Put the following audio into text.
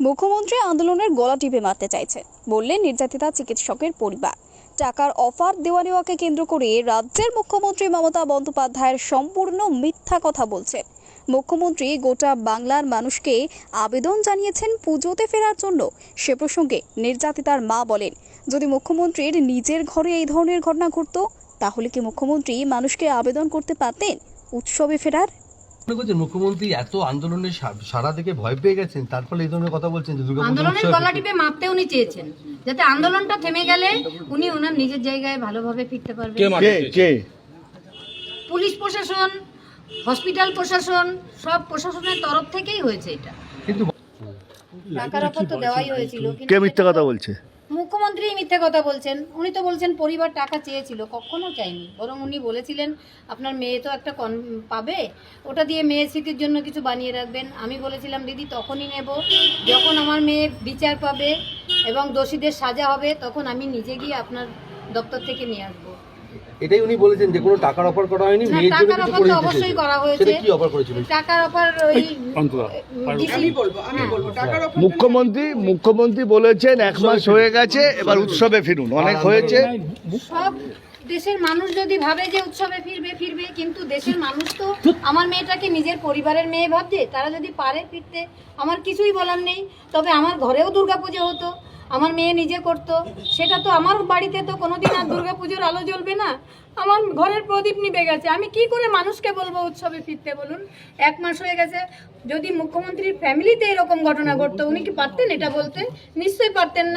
মুখ্যমন্ত্রী আন্দোলনের গলা টিপে মারতে চাইছে। বললেন, নির্যাতিতা চিকিৎসকের পরিবার। টাকার অফার দেওয়া নেওয়াকে কেন্দ্র করে রাজ্যের মুখ্যমন্ত্রী মমতা বন্দ্যোপাধ্যায়ের সম্পূর্ণ মিথ্যা কথা বলছেন। মুখ্যমন্ত্রী গোটা বাংলার মানুষকে আবেদন জানিয়েছেন পুজোতে ফেরার জন্য। সে প্রসঙ্গে নির্যাতিতার মা বলেন, যদি মুখ্যমন্ত্রীর নিজের ঘরে এই ধরনের ঘটনা ঘটতো, তাহলে কি মুখ্যমন্ত্রী মানুষকে আবেদন করতে পারতেন উৎসবে ফেরার? মনে করছেন মুখ্যমন্ত্রী এত আন্দোলনের সারা থেকে ভয় পেয়ে গেছেন তার ফলে এই ধরনের কথা বলছেন যে আন্দোলনের গলা টিপে মাপতে উনি চেয়েছেন যাতে আন্দোলনটা থেমে গেলে উনি ওনার নিজের জায়গায় ভালোভাবে ফিরতে পারবেন কে কে পুলিশ প্রশাসন হসপিটাল প্রশাসন সব প্রশাসনের তরফ থেকেই হয়েছে এটা কিন্তু টাকার অফার তো দেওয়াই হয়েছিল কে মিথ্যা কথা বলছে মুখ্যমন্ত্রী মিথ্যে কথা বলছেন। উনি তো বলছেন পরিবার টাকা চেয়েছিল। কখনো চাইনি। বরং উনি বলেছিলেন, আপনার মেয়ে তো একটা কন, পাবে। ওটা দিয়ে মেয়ের স্মৃতির জন্য কিছু বানিয়ে রাখবেন। আমি বলেছিলাম, দিদি, তখনই নেব। যখন আমার মেয়ে বিচার পাবে এবং দোষীদের সাজা হবে, তখন আমি নিজে গিয়ে আপনার দপ্তর থেকে নিয়ে আসব। এটাই উনি বলেছেন যে কোনো টাকার অফার করা হয়নি মেয়ের জন্য কিছু করে অবশ্যই করা হয়েছে। সেটা কি অফার করেছিল? টাকার অফার ওই আমি বলব আমি বলব টাকার অফার মুখ্যমন্ত্রী মুখ্যমন্ত্রী বলেছেন এক মাস হয়ে গেছে এবার উৎসবে ফিরুন। অনেক হয়েছে। সব দেশের মানুষ যদি ভাবে যে উৎসবে ফিরবে ফিরবে কিন্তু দেশের মানুষ তো আমার মেয়েটাকে নিজের পরিবারের মেয়ে ভাবছে তারা যদি পারে ফিরতে আমার কিছুই বলার নেই। তবে আমার ঘরেও দুর্গাপুজো হতো। আমার মেয়ে নিজে করত, সেটা তো আমার বাড়িতে তো কোনোদিন আর দুর্গা পুজোর আলো জ্বলবে না। আমার ঘরের প্রদীপ নিবে গেছে। আমি কি করে মানুষকে বলব উৎসবে ফিরতে বলুন? এক মাস হয়ে গেছে। যদি মুখ্যমন্ত্রীর ফ্যামিলিতে এরকম ঘটনা ঘটতো, উনি কি পারতেন এটা বলতে? নিশ্চয়ই পারতেন না।